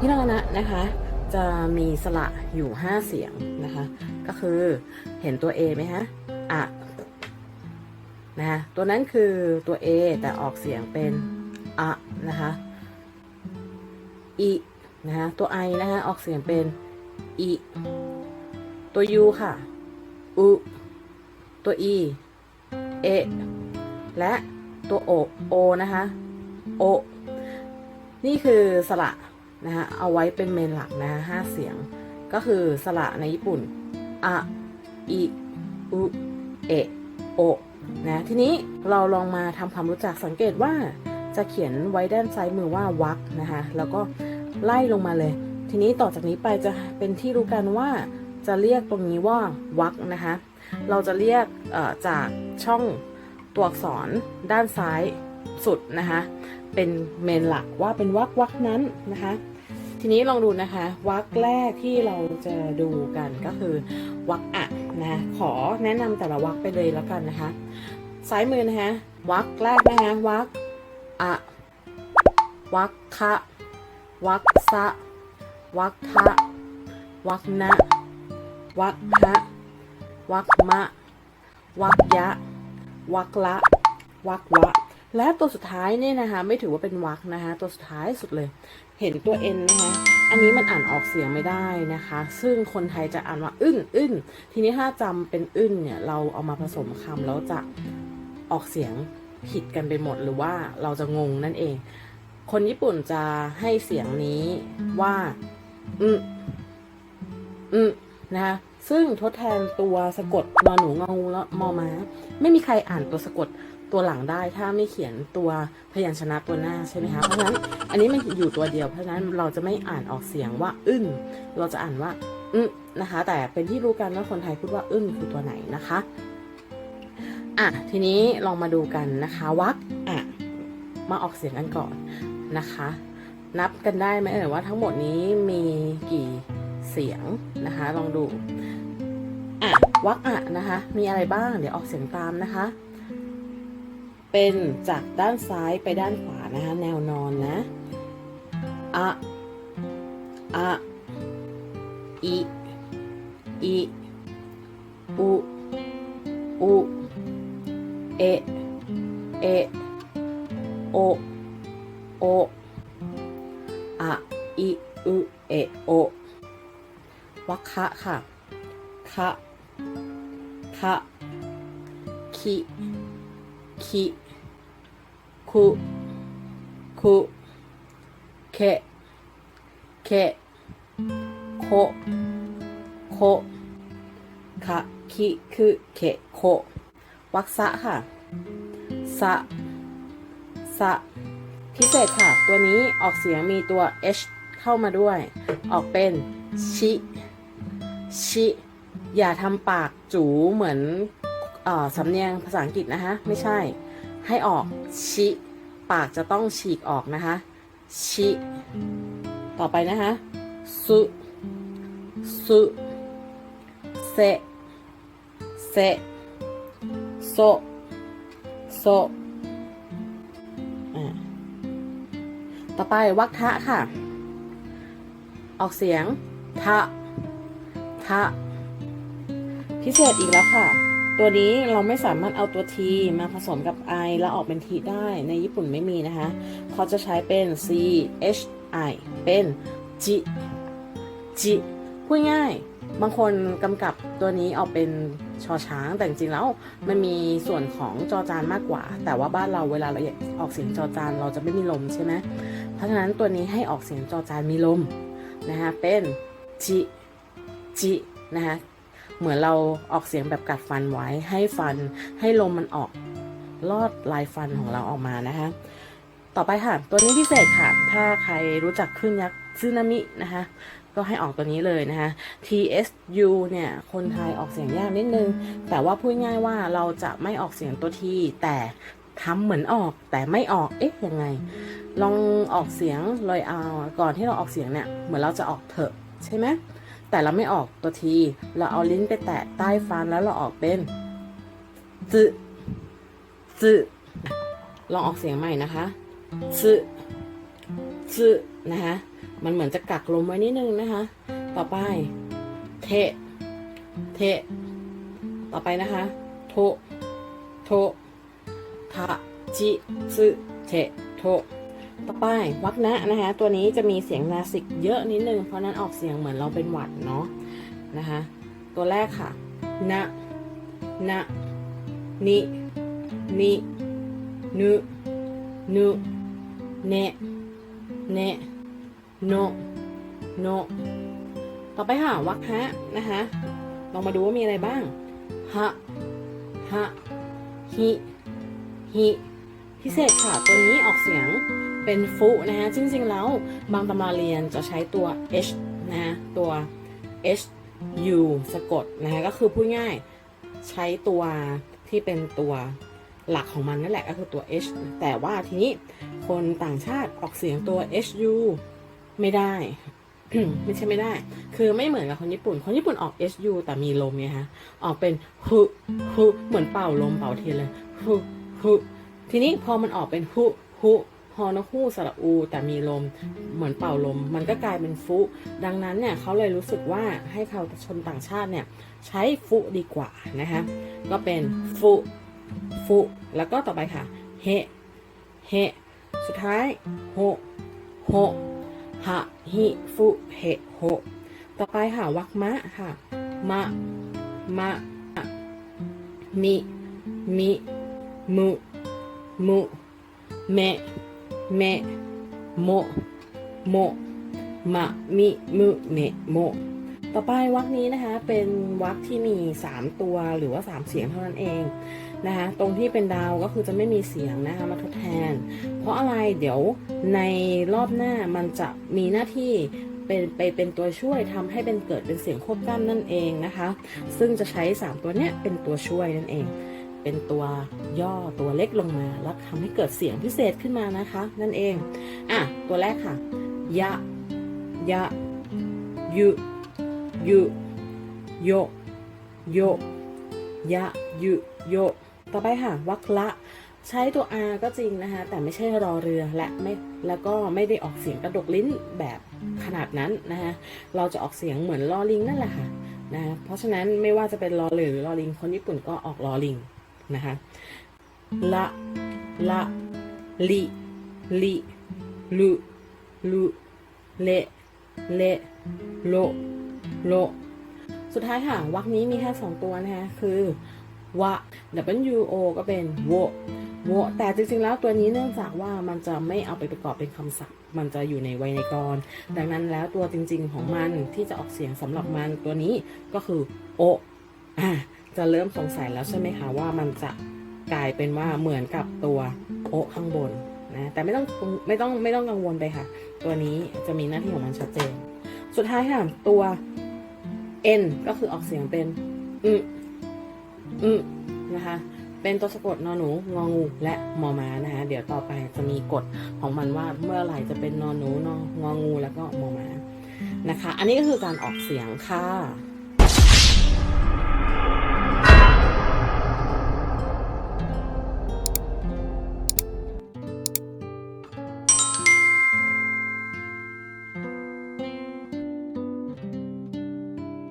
พี่นานะนะคะจะมีสระอยู่ 5 เสียงนะคะ ก็คือเห็นตัว A ไหมฮะอะนะคะตัวนั้นคือตัว A แต่ออกเสียงเป็นอะนะคะอีนะคะตัว I นะคะออกเสียงเป็นอีตัว U ค่ะอุตัว E เอและตัวโอโอนะคะโอนี่คือสระ นะคะเอาไว้เป็นเมนหลักนะห้าเสียง ก็คือสระในญี่ปุ่นอะอิอุเอะโอนะทีนี้เราลองมาทำความรู้จักสังเกตว่าจะเขียนไว้ด้านซ้ายมือว่าวักนะคะแล้วก็ไล่ลงมาเลย ทีนี้ต่อจากนี้ไปจะเป็นที่รู้กันว่าจะเรียกตรงนี้ว่าวักนะคะเราจะเรียกจากช่องตัวอักษรด้านซ้ายสุดนะคะเป็นเมนหลักว่าเป็นวักวักนั้นนะคะ ทีนี้ลองดูนะคะวักแรกที่เราจะดูกันก็คือวักอะนะขอแนะนำแต่ละวักไปเลยแล้วกันนะคะ ซ้ายมือนะคะวักแรกนะคะวักอะวักคะวักสะวักทะวักนะวักฮะวักมะวักยะวักละวักวะ และตัวสุดท้ายเนี่ยนะคะไม่ถือว่าเป็นวักนะคะ ตัวสุดท้ายสุดเลย เห็นตัว n นะคะอันนี้มันอ่านออกเสียงไม่ได้นะคะ ซึ่งคนไทยจะอ่านว่าอึ้นอึ้นทีนี้ถ้าจำเป็นอึ้นเนี่ยเราเอามาผสมคำแล้วจะออกเสียงผิดกันไปหมดหรือว่าเราจะงงนั่นเอง คนญี่ปุ่นจะให้เสียงนี้ว่าอึอึนะคะซึ่งทดแทนตัวสะกดนอนหนูงองูแล้วมอม้า ไม่มีใครอ่านตัวสะกด ตัวหลังได้ถ้าไม่เขียนตัวพยัญชนะตัวหน้าใช่ไหมคะเพราะฉะนั้นอันนี้มันอยู่ตัวเดียวเพราะฉะนั้นเราจะไม่อ่านออกเสียงว่า อึ้นเราจะอ่านว่าอึ้นนะคะ แต่เป็นที่รู้กันว่าคนไทยพูดว่าอึ้นคือตัวไหนนะคะอะทีนี้ลองมาดูกันนะคะวักอะมาออกเสียงกันก่อนนะคะ นับกันได้ไหมเอ่ยว่าทั้งหมดนี้มีกี่เสียงนะคะ ลองดูอะวักอะนะคะ มีอะไรบ้างเดี๋ยวออกเสียงตามนะคะ เป็นจากด้านซ้ายไปด้านขวานะคะแนวนอนนะ อะ อะอีอีอุ อุ เอ เอ โอ โอ อะอีอุ เอ โอวักคะค่ะ คะ คะ คิ คิคุคุเคเคโคโคคะคิคุเคโควักษะค่ะสะสะพิเศษค่ะ ตัวนี้ออกเสียงมีตัว h เข้ามาด้วย ออกเป็นชิ ชิ อย่าทำปากจูเหมือน สำเนียงภาษาอังกฤษนะคะ ไม่ใช่ ให้ออกชิ ปากจะต้องฉีกออกนะคะ ชิ ต่อไปนะคะสุสุเซเซโซโซอ่าต่อไปวักทะค่ะ ออกเสียง ทะ ทะ พิเศษอีกแล้วค่ะ ตัวนี้เราไม่สามารถเอาตัว t มาผสมกับ i แล้วออกเป็น t ได้ในญี่ปุ่นไม่มีนะคะ เขาจะใช้เป็น c h i เป็นจิจิพูดง่าย บางคนกำกับตัวนี้ออกเป็นชอช้างแต่จริงๆแล้วมันมีส่วนของจอจานมากกว่า แต่ว่าบ้านเราเวลาเราออกเสียงจอจานเราจะไม่มีลมใช่ไหมเพราะฉะนั้นตัวนี้ให้ออกเสียงจอจานมีลมนะคะเป็นจิจินะคะ เหมือนเราออกเสียงแบบกัดฟันไว้ให้ฟัน ให้ลมมันออกลอดลายฟันของเราออกมานะคะ ต่อไปค่ะ ตัวนี้พิเศษค่ะ ถ้าใครรู้จักคลื่นยักษ์ซึนามินะคะ ก็ให้ออกตัวนี้เลยนะคะ TSU เนี่ย คนไทยออกเสียงยากนิดนึง แต่ว่าพูดง่ายว่าเราจะไม่ออกเสียงตัวทีแต่ทำเหมือนออกแต่ไม่ออกเอ๊ะยังไง ลองออกเสียงลอยเอาก่อนที่เราออกเสียงเนี่ย เหมือนเราจะออกเถอะใช่ไหม แต่เราไม่ออกตัวที เราเอาลิ้นไปแตะใต้ฟันแล้วเราออกเป็นจึจึลองออกเสียงใหม่นะคะจึจึนะคะ มันเหมือนจะกักลมไว้นิดนึงนะคะ ต่อไป เท เท ต่อไปนะคะ โท โท ทะ จิซึเท โท ต่อไปวักนะนะคะ ตัวนี้จะมีเสียงนาสิกเยอะนิดนึง เพราะนั้นออกเสียงเหมือนเราเป็นหวัดเนาะนะคะ ตัวแรกค่ะ นะ นะ นิ นิ นุ นุ เน เน โน โน ต่อไปค่ะวักฮะนะคะ ลองมาดูว่ามีอะไรบ้าง ฮะ ฮะ ฮิ ฮิ พิเศษค่ะ ตัวนี้ออกเสียง เป็นฟุนะฮะจริงๆแล้วบางตำราเรียนจะใช้ตัว h นะฮะตัว h u สะกดนะฮะก็คือพูดง่ายใช้ตัวที่เป็นตัวหลักของมันนั่นแหละก็คือตัว h แต่ว่าทีนี้คนต่างชาติออกเสียงตัว h u ไม่ได้ ไม่ใช่ไม่ได้ คือไม่เหมือนกับคนญี่ปุ่น คนญี่ปุ่นออก h u แต่มีลมไงฮะ ออกเป็นฮึฮึเหมือนเป่าลมเป่าเทียนเลยฮึฮึทีนี้พอมันออกเป็นฮึฮึ ฮอนกฮูกสระอู แต่มีลมเหมือนเป่าลม มันก็กลายเป็นฟุ ดังนั้นเนี่ยเขาเลยรู้สึกว่าให้เขาชนต่างชาติเนี่ยใช้ฟุดีกว่านะคะก็เป็นฟุฟุแล้วก็ต่อไปค่ะเฮเฮสุดท้ายโฮโฮหะฮิฟุเหโฮต่อไปค่ะวักมะค่ะมะมะมิมิมุมุเม เมโมโมมะมิมุเมโมต่อไปวรรคนี้นะคะเป็นวรรคที่มี 3 ตัวหรือว่า 3 เสียงเท่านั้นเองนะคะตรงที่เป็นดาวก็คือจะไม่มีเสียงนะคะมาทดแทน เพราะอะไรเดี๋ยวในรอบหน้ามันจะมีหน้าที่เป็นไปเป็นตัวช่วยทำให้เป็นเกิดเป็นเสียงควบกล้ำนั่นเองนะคะ ซึ่งจะใช้ 3 ตัวเนี้ยเป็นตัวช่วยนั่นเอง เป็นตัวย่อตัวเล็กลงมา แล้วทำให้เกิดเสียงพิเศษขึ้นมานะคะ นั่นเอง อะ ตัวแรกค่ะ ยะ ยะ ยุ ยุ โย โย ยะ ยุ โย ต่อไปค่ะ วักละ ใช้ตัว R ก็จริงนะคะ แต่ไม่ใช่รอเรือและไม่ แล้วก็ไม่ได้ออกเสียงกระดกลิ้นแบบขนาดนั้นนะคะ เราจะออกเสียงเหมือนลอลิงนั่นแหละค่ะนะเพราะฉะนั้นไม่ว่าจะเป็นลอเรือหรือลอลิง คนญี่ปุ่นก็ออกลอลิง นะคะละละลิลิลุลุเลเลโลโลสุดท้ายค่ะวรรคนี้มีแค่สองตัวนะคะคือวะ W O ก็เป็นโวโวแต่จริงๆแล้วตัวนี้เนื่องจากว่ามันจะไม่เอาไปประกอบเป็นคำศัพท์ มันจะอยู่ในไวยากรณ์ดังนั้นแล้วตัวจริงๆของมันที่จะออกเสียงสำหรับมันตัวนี้ก็คือโออะ จะเริ่มสงสัยแล้วใช่ไหมคะว่ามันจะกลายเป็นว่าเหมือนกับตัวโอข้างบนนะแต่ไม่ต้องไม่ต้องไม่ต้องกังวลไปค่ะ ตัวนี้จะมีหน้าที่ของมันชัดเจน สุดท้ายค่ะตัว n ก็คือออกเสียงเป็นอืมอืมนะคะเป็นตัวสะกดนอหนูงองูและมอม้านะคะเดี๋ยวต่อไปจะมีกฎของมันว่าเมื่อไหร่จะเป็นนอหนูนององูแล้วก็มอม้านะคะ อันนี้ก็คือการออกเสียงค่ะ